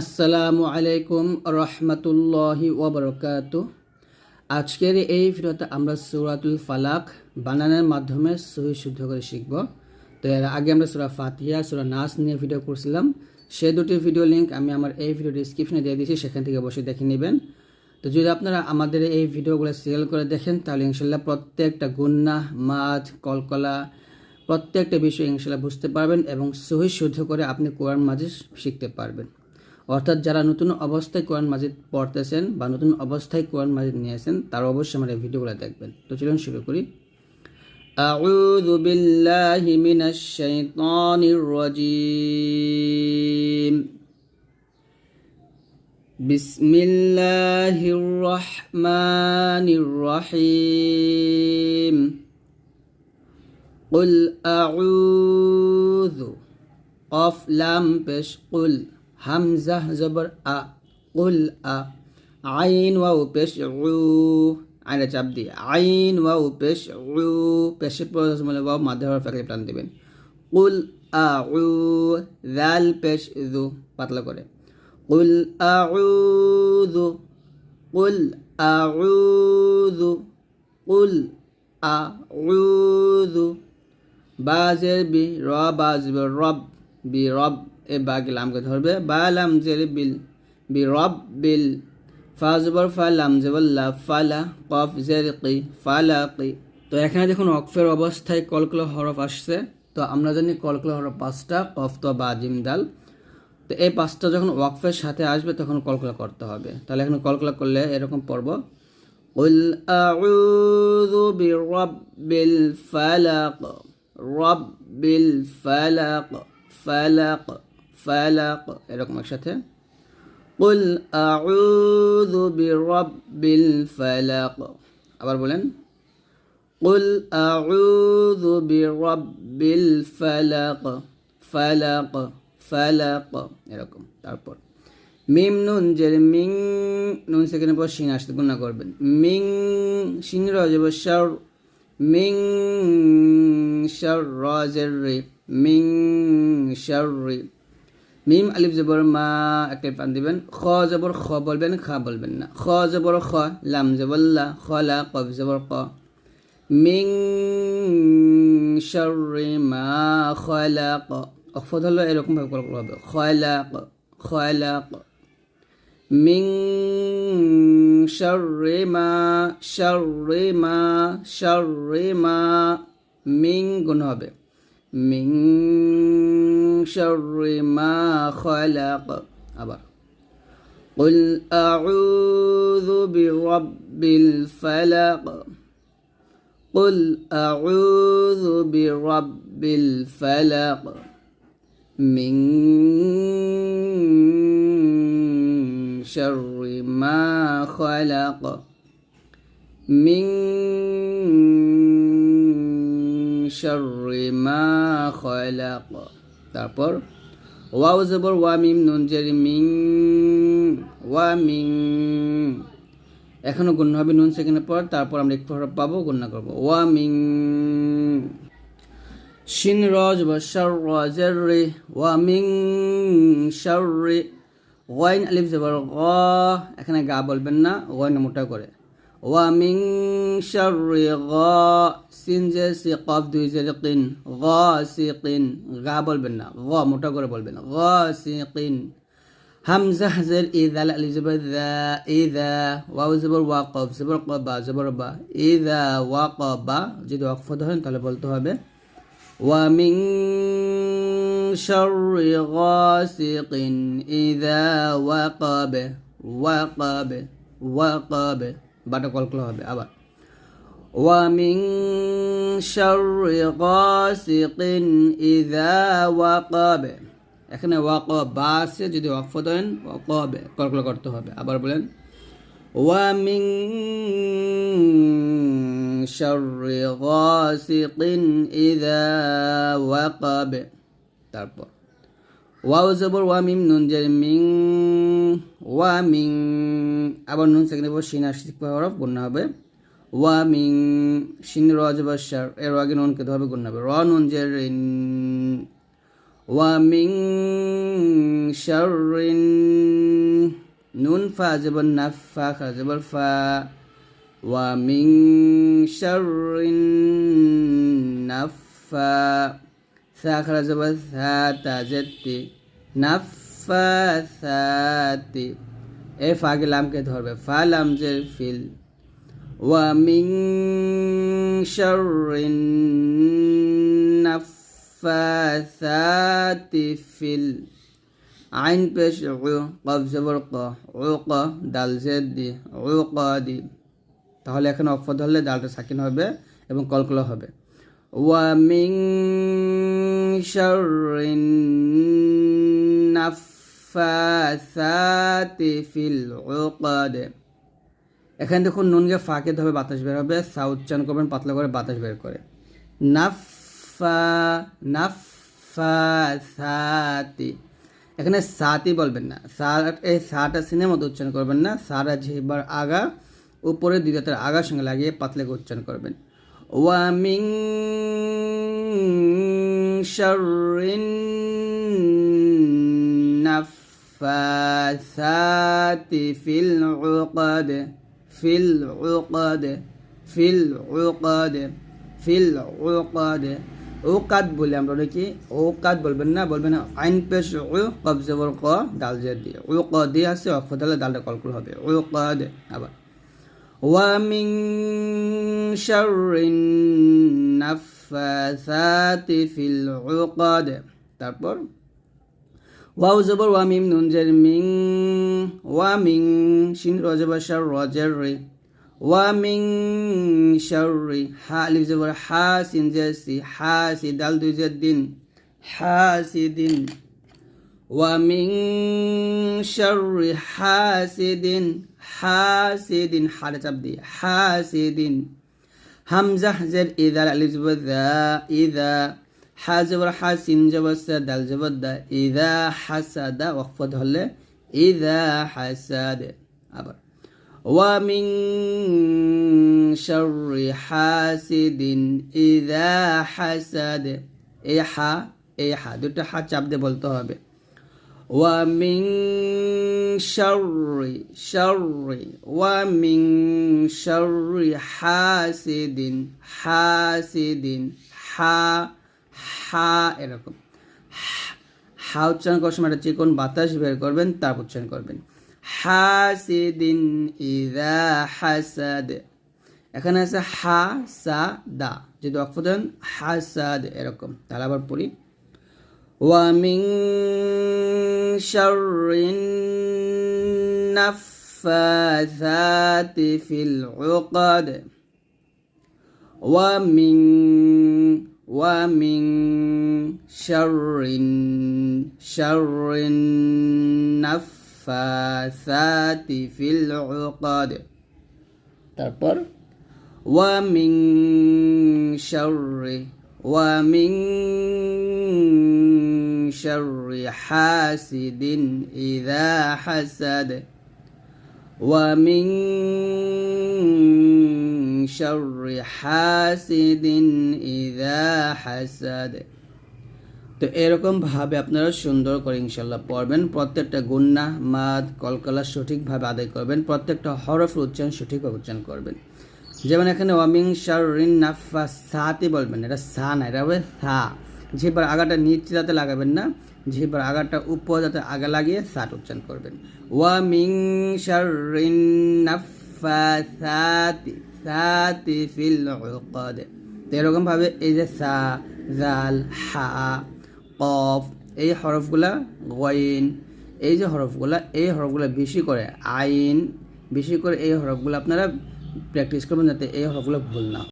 আসসালামু আলাইকুম রহমতুল্লাহি ওবরকাত আজকের এই ভিডিওতে আমরা সূরাতুল ফালাক বানানোর মাধ্যমে সহি শুদ্ধ করে শিখব। তো এর আগে আমরা সূরা ফাতিহা, সূরা নাস নিয়ে ভিডিও করছিলাম। সে দুটি ভিডিও লিংক আমি আমার এই ভিডিও ডিসক্রিপশনে দিয়ে দিয়েছি, সেখান থেকে বসে দেখে নেবেন। তো যদি আপনারা আমাদের এই ভিডিওগুলো সিরিয়াল করে দেখেন, তাহলে ইনশাল্লাহ প্রত্যেকটা গুন্না, মাছ, কলকলা, প্রত্যেকটা বিষয় ইনশাল্লাহ বুঝতে পারবেন এবং সহি শুদ্ধ করে আপনি কোরআন মাঝে শিখতে পারবেন। অর্থাৎ যারা নতুন অবস্থায় কোরআন মাজিদ পড়তেছেন বা নতুন অবস্থায় কোরআন মাজিদ নিয়েছেন তারা অবশ্যই আমার এই ভিডিওগুলো দেখবেন তো চলুন শুরু করি أعوذ بالله من الشيطان الرجيم بسم الله الرحمن الرحيم قل أعوذ قف لام পেশ قل হামজা জবর আ কুল আ, আইন ওয়াও পেশ উ আইনে চাপ দিয়ে, আইন ওয়াও পেশ উ পেশের পর মানে ওয়াও মাধ্যমে একলে টান দেবেন। কুল আ উ দাল পেশ দু পাতলা করে। কুল আউযু কুল আউযু কুল আউযু বাজের বি, র বাজবে রব, বি রব। এ বাকি লামকে ধরবে বা লাম জের বিল বি রব বিল ফা জবর ফা লাম জবল্লা ফালা কফ জের কি ফালা কি তো এখানে দেখুন অকফের অবস্থায় কলকল হরফ আসছে তো আমরা জানি কলকল হরফ পাঁচটা কফ তো বা জিম দাল তো এই পাঁচটা যখন ওয়াকফের সাথে আসবে তখন কলকলা করতে হবে তাহলে এখানে কলকলা করলে এরকম পড়ব قل أعوذ برب الفلق رب الفلق فلق ফালাক, এরকম একসাথে। قل أعوذ برب الفلق আবার বলেন قل أعوذ برب الفلق فلق فلق এরকম, তারপর। মিম নুন যে মিং, নুন সেখানে পর শিং আসতে গুণা করবেন। মিং, শিং রজব শর, মিং শর রজের রে, মিং শর রে। মিম, আলিফ, জবর, মা, একটা পান দিবেন। খ, জবর, খ বলবেন, খা বলবেন না। খ, জবর, খ, লাম জবল্লা খলা কফ, জবর, ক। মিং শাররি মা খলাক অফদ হলো এরকম ভাবে কল হবে। খলাক খলাক মিং শাররি মা শাররি মা শাররি মা, মিং গুণ হবে। মিং شر ما خلق. أبر قل أعوذ برب الفلق. قل أعوذ برب الفلق. من شر ما خلق. من شر ما خلق. তারপর, ওয়াও জবর ওয়া মিম, নুন জেরি মিং, ওয়া মিং। এখনও গুণ হবে নুন সেকেন্ডের পর, তারপর আমরা একটু হরফ পাবো, গুণনা করব। ওয়া মিং। শিন রজ বা শার রজের রে, ওয়া মিং শার রে। ওয়াইন আলিফ জবর গ, এখানে গা বলবেন না, ওয়াইন মোটা করে। সিন যে সি কফ দুই যে কিন গ বলবেন না, গ মোটা করে বলবেন কিন হামজা হাজের ইদা আলিফ জবর দা ইদা ওয়াও জবর ওয়া কফ জবর ক বা জবর বা ইদা ওয়া ক বা যদি ওয়াকফ ধরেন তাহলে বলতে হবে ওয়া মিং শাররি গাসিকিন ইদা ওয়াকাব ওয়াকাব ওয়াকাব বাটা কলকল হবে, আবার। মিং শাররি গাসিকিন ইদা ওয়াকাব। এখানে ওয়াক বা আছে যদি ওয়াকফ দেন ওয়াক হবে কলকল করতে হবে, আবার বলেন, ওয়া মিং শাররি গাসিকিন ইযা ওয়াকাব। তারপর, ওয়াও জবর ওয়া মিম নুন, জের মিং ওয়া মিং আবার নুন সেকেন্ডে পর শিন আসি হরফ গুণনা হবে ওয়া মিং শিন র জবর শার এর আগে নুন কে হবে গুণনা হবে র নুন জের ইন ومن شر নুন ফা জবর নাফ ফা খা জবর ফা ওয়া মিং শাররিন নাফা সা খা জবর সা তা জেতি এ ফাগে লামকে ধরবে। ফা লাম জের ফিল। ওয়া মিং শাররিন নাফাসাতি ফিল। আইন পেশ কফ জবর ক ক ডাল জেদ দি ক দি। তাহলে এখানে অক্ষ ধরলে ডালটা সাকিন হবে এবং কলকলা হবে। ওয়া মিং শাররিন নাফাসাতি ফিল উকাদ। এখানে দেখুন নুনকে ফাঁকে ধরে বাতাস বের হবে সা উচ্চারণ করবেন, পাতলা করে বাতাস বের করে। নাফা নাফাসাতি এখানে সাতি বলবেন না। সার এই সাটা সিনের মতো উচ্চারণ করবেন না। সারা জিহ্বার আগা, উপরে দ্বিতীয়তার আগার সঙ্গে লাগিয়ে পাতলা করে উচ্চারণ করবেন। ওয়ামিং শাররিন নাফাসাতি ফিল উকাদ ফিল উকাদ ফিল উকাদ ফিল উকাদ ওকাদ বলে আমরা দেখি ওকাদ বলবেন না বলবেন আইন পেশ ও কবজবর ক ডাল জের দিয়ে ও ক দিয়ে আসছে অক্ষ তাহলে ডালটা কলকুল হবে ও কাদ আবার ومن شر النفاثات في العقد তারপর ওয়াও জবর ওয়া মিম নুন জের মিং ওয়া মিং শিন রজব শার রজের রে ওয়া মিং শাররি হা আলিফ জবর হা সিন জের সি হা সি দাল দুই জের দিন হা সি দিন ওয়া মিং শাররি হাসিদিন হাসিদিন হারে চাপ দিয়ে হাসিদিন হামজা জের ইদা আলিফ জবর দা ইদা হা জবর হা সিন জবর সা, দাল জবর দা, ইদা হাসাদা ওয়াকফ হলে ইদা হাসাদ আবার। ওয়া মিন শাররি হাসিদিন, ইদা হাসাদ এ হা এই হা, দুটো হা চাপ দিয়ে বলতে হবে। ওয়া মিন শাররি শাররি, ওয়া মিন শাররি হাসিদিন হাসিদিন, হা হা এরকম হা উচ্চারণ করার সময় একটা চিকন বাতাস বের করবেন তার উচ্চারণ করবেন হাসিদিন ইদা হাসাদ এখানে আছে হা সা দা যদি অক্ষ দেন হাসাদ এরকম তাহলে আবার পড়ি ومن شر النفاثات في العقد ومن ومن شر شر النفاثات في العقد তারপর ومن شر ومن شر حاسد إذا حسد ومن شر حاسد إذا حسد তো এরকম ভাবে আপনারা সুন্দর করে ইনশাল্লাহ পড়বেন প্রত্যেকটা গুন্না মাদ কলকলা সঠিকভাবে আদায় করবেন প্রত্যেকটা হরফের উচ্চারণ সঠিকভাবে উচ্চারণ করবেন যেমন এখানে ওয়ামিং শারিন নাফা সাতে বলবেন এটা সা না এটা হবে সা জিহ্বার আগাটা নিচ যাতে লাগাবেন না জিহ্বার আগাটা উপর যাতে আগা লাগিয়ে সাট উচ্চারণ করবেন ওয়ামিং শারিন নাফা সাতি সাতি ফিল এরকমভাবে এই যে সা, জাল, হা, কফ, এই হরফগুলা গইন, এই যে হরফগুলা, এই হরফগুলা বেশি করে আইন, বেশি করে এই হরফগুলো আপনারা প্র্যাকটিস করবেন যাতে এই হরফগুলো ভুল না।